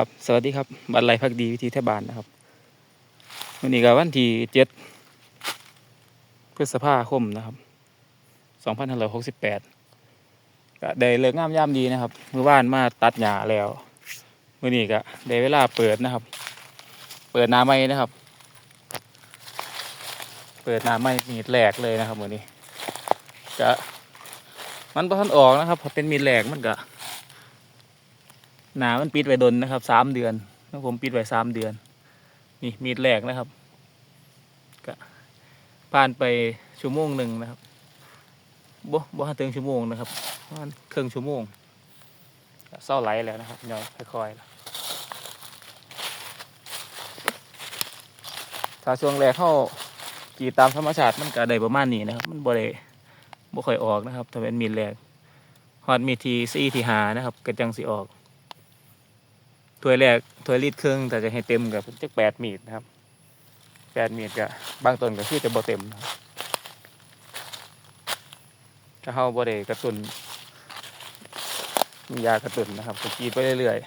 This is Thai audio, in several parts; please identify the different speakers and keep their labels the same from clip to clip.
Speaker 1: ครับสวัสดีครับบันไลพักดีวิธีเทบาลนะครับวันนี้ก็วันที่เจ็ดพฤษภาคมนะครับสองพันห้าร้อยหกสิบแปดก็ได้เลิกงามยามดีนะครับเมื่อวานมาตัดหญ้าแล้ววันนี้ก็ได้เวลาเปิดนะครับ เปิดน้าไม้นะครับ เปิดน้าไม้มีดแหลกเลยนะครับวันนี้ก็มันพอทันออกนะครับพอเป็นมีดแหลกมันก็ หนามันปิดไว้ดนนะครับสามเดือนแล้วผมปิดไว้สามเดือน นี่มีดแรกนะครับก็ผ่านไปชั่วโมงหนึ่งนะครับบ่บ่ถึงชั่วโมงนะครับประมาณครึ่งชั่วโมงเศร้าไหลแล้วนะครับย่อยค่อยๆถ้าช่วงแรกเข้ากีดตามธรรมชาติมันก็ได้ประมาณนี้นะครับ มันบ่ได้บ่ค่อยออกนะครับ ถ้าเป็นมีดแรกฮอดมีทีสี่ทีหานะครับก็จังสิออก ถ้วยแรกถ้วยลิตรครึ่งแต่จะให้เต็มกับจักแปดมีดนะครับแปดมีดก็บางต้นก็คือจะบ่เต็มนะถ้าเฮาบ่ได้กระตุนยากระตุนนะครับก็กีดไปเรื่อยๆ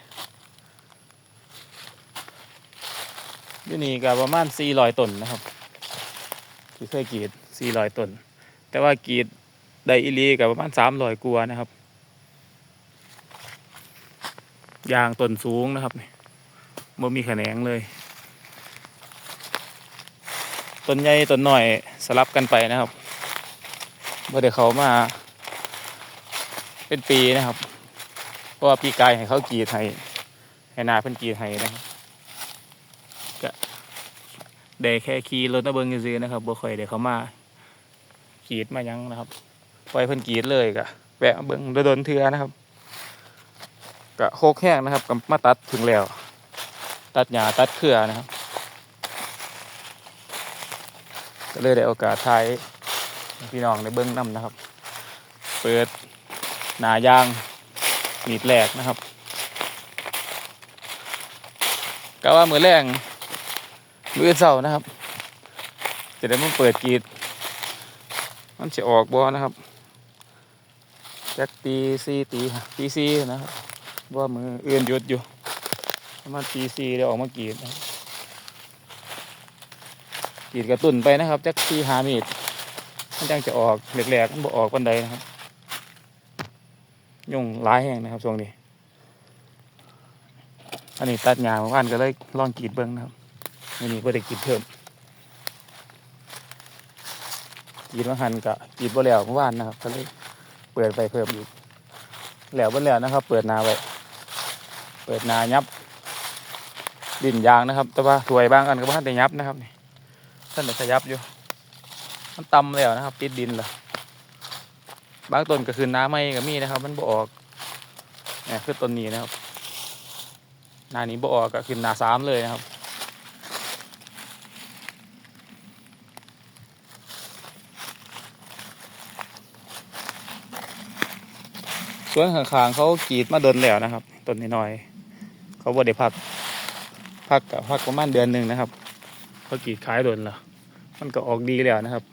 Speaker 1: อยู่นี่ก็ประมาณ400ต้นนะครับที่เคยกรีด400ต้นแต่ว่ากีดได้อีหลีก็ประมาณ300กว่านะครับ ยางต้นสูงนะครับนี่บ่มีแขนงเลยต้นใหญ่ต้นหน่อยสลับกันไปนะครับบ่ได้เขามา เป็นปีนะครับ เพราะว่าปีกายให้เขากีดให้ให้นาเพิ่นกีดให้นะครับก็ได้แค่ขี่รถมาเบิงซื่อๆนะครับบ่ค่อยได้เขามากีดมายังนะครับปล่อยเพิ่นกีดเลยก็แวะเบิ่งโดนเทื่อนะครับ กะโคกแห้งนะครับก็มาตัดถึงแล้ว ตัดหญ้าตัดเครือนะครับก็เลยได้โอกาสถ่ายให้พี่น้องในเบิ้องน้ำนะครับ เปิดหนายางมีดแหลกนะครับก็ว่ามือแรงมือเสานะครับจะได้มันเปิดกรีด มันจะออกบ่นะครับจักตีซีตีตีซีนะครับ ว่ามือเอื่นหยุดอยู่ ประมาณตีสี่เดี๋ยวออกมากรีดกรีดกระตุนไปนะครับจักทีหามีดมันจังจะออกแหลกๆมันบ่ออกปันใดนะครับ ยุ่งร้ายแห้งนะครับช่วงนี้ อันนี้ตัดหญ้าเมื่อวนก็เลยลองกรีดเบิ้งนะครับอันนี้ก็ได้กรีดเพิ่มกรีดมาหันกะกรีดบ่แล้วเมื่อวานนะครับก็เลยเปิดไปเพิ่มอีกแล้วเบนแล้วนะครับ เปิดนาไว้ เปิดนายับ ดินยางนะครับ แต่ว่าถวยบางอันก็บ่ทันได้ยับนะครับนี่ท่านได้ขยับอยู่ มันต่ำแล้วนะครับ ติดดินและบางต้นก็คือน้าไม่ก็มีนะครับ มันบ่ออกเนี่ยคือต้นนี้นะครับนานี้บ่ออกก็คือนาสามเลยนะครับสวนข้างๆเขากรีดมาเดินแล้วนะครับต้นน้อยๆ เขาบ่ได้พัก พักกับพักประมาณเดือนหนึ่งนะครับเขากีดขายโดนแล้วมันก็ออกดีแล้วนะครับ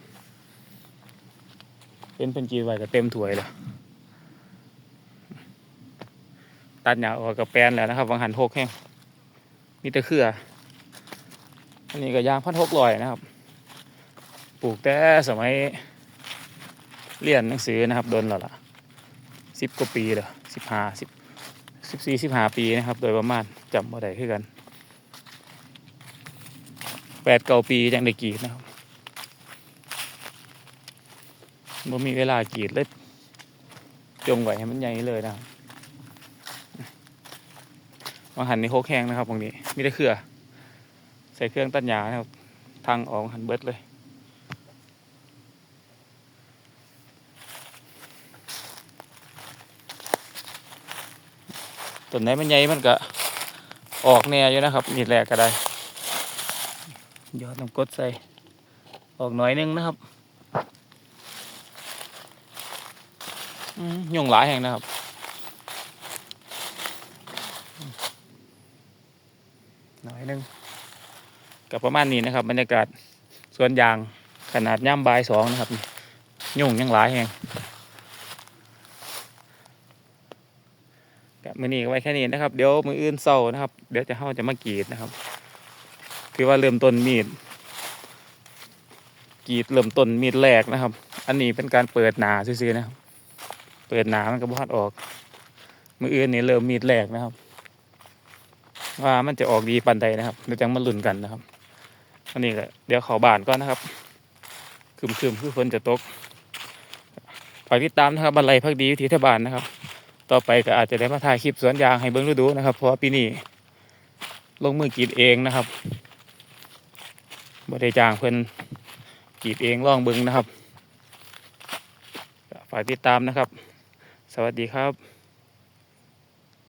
Speaker 1: เป็นเพิ่นกีไว้ก็เต็มถ้วยแล้วตัดหญ้าออกกับแปลนแล้วนะครับวังหันหกแห้งมีแต่เครืออันนี้ก็ยางพันหกลอยนะครับ ปลูกแต่สมัยเรียนหนังสือนะครับโดนแล้วล่ะสิบกว่าปีเลยสิบห้าสิบ สิบสี่สิบห้าปีนะครับ โดยประมาณจำว่าได้คือกันแปดเก้าปียังได้กีดนะครับบ่มีเวลากีดเลยจงไว้ให้มันใหญ่เลยนะครับวาหันในโคกแห้งนะครับตรงนี้มีแต่เครือ ใส่เครื่องตัดหญ้านะครับ ทางออกหันเบิดเลย ต้นไหนมันใหญ่มันก็ออกแน่อยู่นะครับมีดแรกก็ได้ยอดน้ำกดใส่ ออกหน่อยนึงนะครับยุงหลายแห่งนะครับหน่อยนึงกับประมาณนี้นะครับบรรยากาศสวนยางขนาดย่ำบายสองนะครับยุ่งยังหลายแห่ง ก็มือนี้ไว้แค่นี้นะครับ เดี๋ยวมืออื่นเศร้านะครับ เดี๋ยวจะเฮาจะมากรีดนะครับคือว่าเริ่มต้นมีดกรีดเริ่มต้นมีดแรกนะครับ อันนี้เป็นการเปิดหนาซื่อๆนะครับ เปิดหนามันก็บพัดออก มืออื่นนี่เริ่มมีดแรกนะครับ ว่ามันจะออกดีปันใดนะครับเดี๋ยวจังมาลุ้นกันนะครับ อันนี้ก็เดี๋ยวขอบานก่อนนะครับคืมๆคือฝนจะตกฝากติดตามนะครับบันไลพักดีวิธีทบานนะครับ ต่อไปก็อาจจะได้มาถ่ายคลิปสวนยางให้เบิ้งฤดูนะครับ เพราะว่าปีนี้ลงมือกรีดเองนะครับบ่ได้จ้างเพิ่นกรีดเองล่องเบิ้งนะครับ ฝากติดตามนะครับ สวัสดีครับ